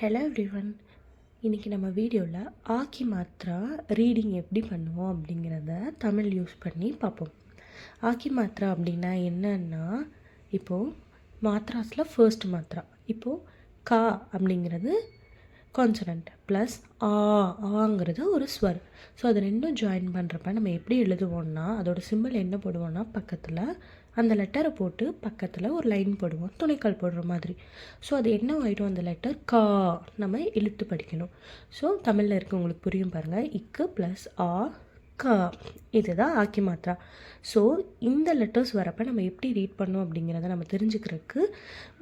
Hello everyone இன்றைக்கி நம்ம வீடியோவில் ஆக்கி மாத்ரா ரீடிங் எப்படி பண்ணுவோம் அப்படிங்கிறத தமிழ் யூஸ் பண்ணி பார்ப்போம். ஆக்கி மாத்ரா அப்படின்னா என்னன்னா இப்போது மாத்ராஸில் ஃபர்ஸ்ட் மாத்ரா. இப்போது கா அப்படிங்கிறது கான்சனண்ட் ப்ளஸ் ஆ ஆங்கிறது ஒரு ஸ்வர். ஸோ அது ரெண்டும் ஜாயின் பண்ணுறப்ப நம்ம எப்படி எழுதுவோம்னா அதோட சிம்பிள் என்ன போடுவோம்னா பக்கத்தில் அந்த லெட்டரை போட்டு பக்கத்தில் ஒரு லைன் போடுவோம். துணைக்கால் போடுற மாதிரி. ஸோ அது என்ன ஆகிடும் அந்த லெட்டர் கா நம்ம இழுத்து படிக்கணும். ஸோ தமிழில் இருக்க உங்களுக்கு புரியும் பாருங்கள் இக்கு ப்ளஸ் ஆ கா. இதுதான் ஆக்கி மாத்திரா ஸோ இந்த லெட்டர்ஸ் வரப்போ நம்ம எப்படி ரீட் பண்ணோம் அப்படிங்கிறத நம்ம தெரிஞ்சுக்கிறதுக்கு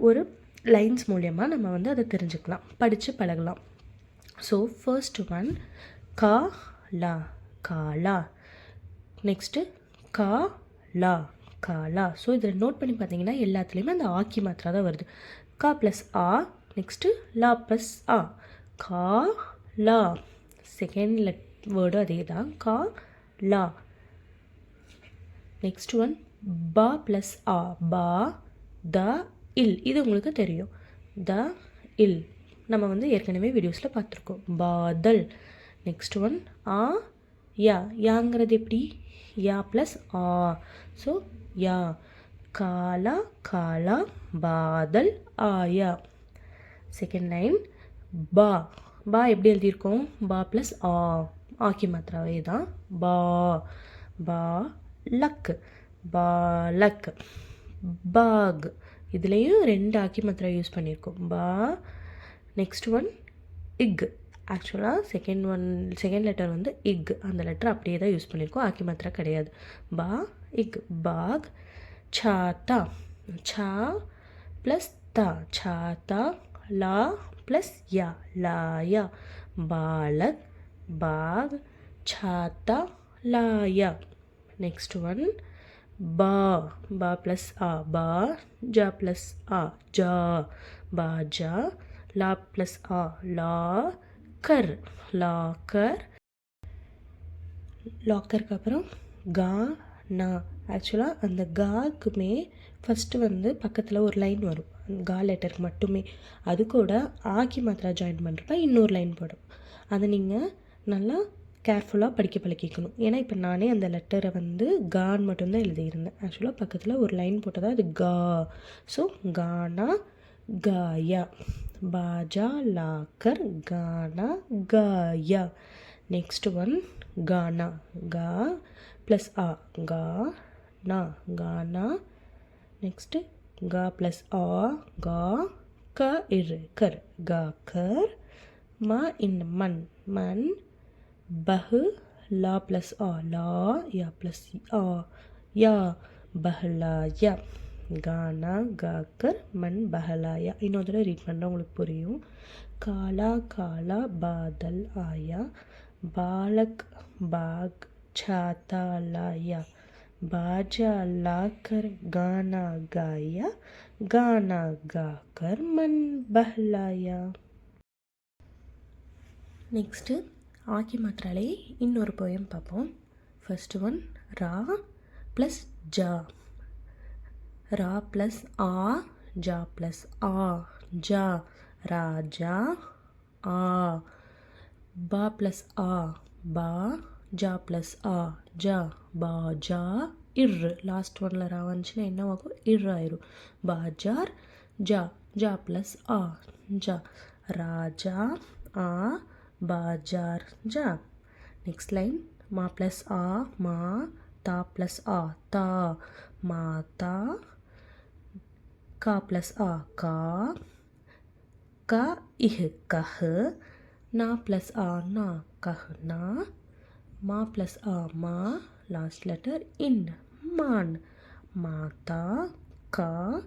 ஒரு லைன்ஸ் மூலயமா நம்ம வந்து அதை தெரிஞ்சுக்கலாம். படித்து பழகலாம். ஸோ ஃபர்ஸ்ட் ஒன் கா லா காலா நெக்ஸ்ட்டு கா லா காலா ஸோ இதில் நோட் பண்ணி பார்த்தீங்கன்னா எல்லாத்துலேயுமே அந்த ஆக்கி மாத்திரா தான் வருது. கா ப்ளஸ் ஆ நெக்ஸ்ட்டு லா ப்ளஸ் ஆ. கா லா. செகண்ட் லெட் வேர்டும் அதே தான். கா லா. நெக்ஸ்ட் ஒன் பா ப்ளஸ் ஆ. பா த இல். இது உங்களுக்கு தெரியும். த இல். நம்ம வந்து ஏற்கனவே வீடியோஸில் பார்த்துருக்கோம். பாதல். நெக்ஸ்ட் ஒன் ஆ யா. யாங்கிறது எப்படி? யா ப்ளஸ் ஆ. ஸோ யா. காலா காலா பாதல் ஆயா செகண்ட் லைன் பா. பா எப்படி எழுதியிருக்கோம்? பா ப்ளஸ் ஆ. ஆக்கி மாத்திராவே தான். பா. பா லக். பாலக் பாக். இதுலேயும் ரெண்டு ஆக்கி மாத்திரை யூஸ் பண்ணியிருக்கோம் பா நெக்ஸ்ட் ஒன் இக் ஆக்சுவலாக செகண்ட் ஒன் செகண்ட் லெட்டர் வந்து இக் அந்த லெட்டர் அப்படியே தான் யூஸ் பண்ணியிருக்கோம் ஆக்கி மாத்திரா கிடையாது. பா இக் பாக் சாத்தா சா ப்ளஸ் தா. சாத்தா லா ப்ளஸ் யா. லாயா பாலக் பாக் சாத்தா லாயா நெக்ஸ்ட் ஒன் பா பா ப்ளஸ் ஆ பா ஜா ப்ளஸ் ஆ ஜா பா ஜா லா ப்ளஸ் ஆ லா கர் லாக்கர் லாக்கருக்கு அப்புறம் கா நா. ஆக்சுவலாக அந்த காக்குமே ஃபஸ்ட்டு வந்து பக்கத்தில் ஒரு லைன் வரும். கா லெட்டருக்கு மட்டுமே. அது கூட ஆக்கி மாத்திரா ஜாயின் பண்ணுறப்ப இன்னொரு லைன் போடும். அதை நீங்கள் நல்லா கேர்ஃபுல்லாக படிக்க பழக்கிக்கணும் ஏன்னா இப்போ நானே அந்த லெட்டரை வந்து கான் மட்டும்தான் எழுதியிருந்தேன். ஆக்சுவலாக பக்கத்தில் ஒரு லைன் போட்டதா? அது கா ஸோ கானா காயா பாஜா லாக்கர் கானா காயா நெக்ஸ்ட் ஒன் கானா கா ப்ளஸ் ஆ கா நா கானா நெக்ஸ்ட்டு கா ப்ளஸ் ஆ கா க இரு கர் கா கர் மா இன் மண் மண் பஹு லா ப்ளஸ் ஆ லா யா ப்ளஸ் ஆ யா பஹலாயா கானா காக்கர் மண் பஹலாயா இன்னொரு தடவை ரீட் பண்ணுறேன் உங்களுக்கு புரியும். காலா காலா பாதல் ஆயா பாலக் பாக் சாத்தாலாயா பாஜா லாக்கர் கானா காயா கானா காக்கர் மண் பஹலாயா நெக்ஸ்ட்டு ஆக்கி மாத்திராலே இன்னொரு போயம் பார்ப்போம். ஃபஸ்ட்டு ஒன் ரா ப்ளஸ் ஜா. ரா ப்ளஸ் ஆ ஜா ப்ளஸ் ஆ. ஜா ராஜா ஆ. பா ப்ளஸ் ஆ பா. ஜா ப்ளஸ் ஆ ஜா பா ஜா இர் லாஸ்ட் ஒனில் ரா வந்துச்சுன்னா என்ன ஆகும்? இர் ஆயிரும். பாஜார் ஜா ஜா. ப்ளஸ் ஆ ஜா. ராஜா ஆ. बाज़ार, जा। नेक्स्ट लाइन मा प्लस आ, मा, ता प्लस आ, ता। माता का प्लस आ, का। का, इह, कह। ना प्लस आ, ना, कह, ना। मा प्लस आ, मा लास्ट लेटर इन मान। माता का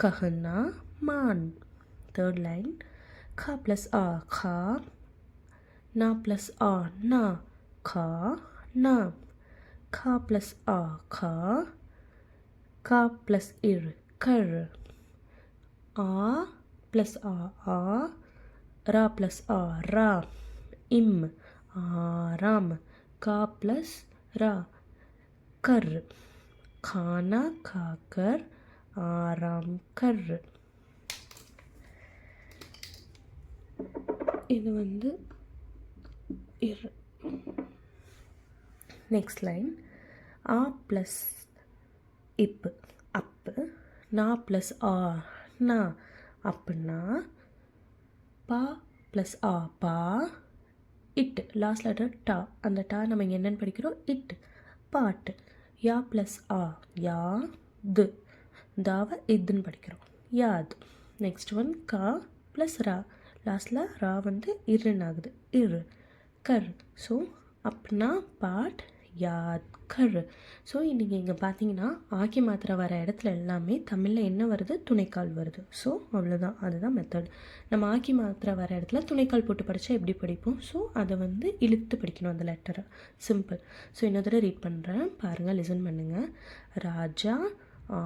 कहना मान। थर्ड लाइन खा प्लस आ, खा। நா ப்ளஸ் ஆ நா கா நா கா ப்ளஸ் ஆ கா. கா ப்ளஸ் இழு கர் ஆ ப்ளஸ் ஆ ஆ. ரா ப்ளஸ் ஆ ரா. இம் ஆராம் கா ப்ளஸ் ரா. கர். கானா கா கர் ஆராம் கர். இது வந்து நெக்ஸ்ட் லைன் ஆ ப்ளஸ் இப்பு அப்பு நா ப்ளஸ் ஆ. நா. அப்புன்னா பா ப்ளஸ் ஆ பா. இட். லாஸ்ட் லெட்டர் டா. அந்த டா நம்ம இங்கே என்னென்னு படிக்கிறோம்? இட். பாட்டு. யா ப்ளஸ் ஆ. யா. து. தாவை இதுன்னு படிக்கிறோம். யாது நெக்ஸ்ட் ஒன் கா ப்ளஸ் ரா. லாஸ்டில் ரா வந்து இருன்னு ஆகுது. இரு. கர். ஸோ அப்னா பாட் யாத் கர். ஸோ நீங்கள் இங்கே பார்த்தீங்கன்னா ஆக்கி மாத்திரை வர இடத்துல எல்லாமே தமிழில் என்ன வருது? துணைக்கால் வருது. ஸோ அவ்வளோதான் அதுதான் மெத்தட் நம்ம ஆக்கி மாத்திரை வர இடத்துல துணைக்கால் போட்டு படித்தா எப்படி படிப்போம்? ஸோ அதை வந்து இழுத்து படிக்கணும் அந்த லெட்டரை சிம்பிள் ஸோ இன்னொரு ரீட் பண்ணுறேன் பாருங்கள் லிசன் பண்ணுங்கள் ராஜா ஆ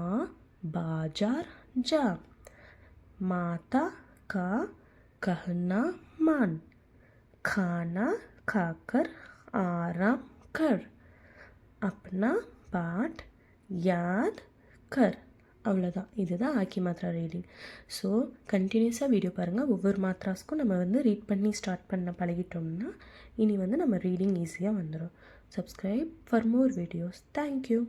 பாஜார் ஜா. மாதா கா கஹ்னா மான். खाना खाकर आराम कर अपना पाठ याद कर அவ்வளோதான் இதுதான் ஆக்கி மாத்ரா ரீடிங் ஸோ கண்டினியூஸாக வீடியோ பாருங்கள் ஒவ்வொரு மாத்ராஸ்க்கும் நம்ம வந்து ரீட் பண்ணி ஸ்டார்ட் பண்ண பழகிட்டோம்னா இனி வந்து நம்ம ரீடிங் ஈஸியாக வந்துடும் subscribe for more videos thank you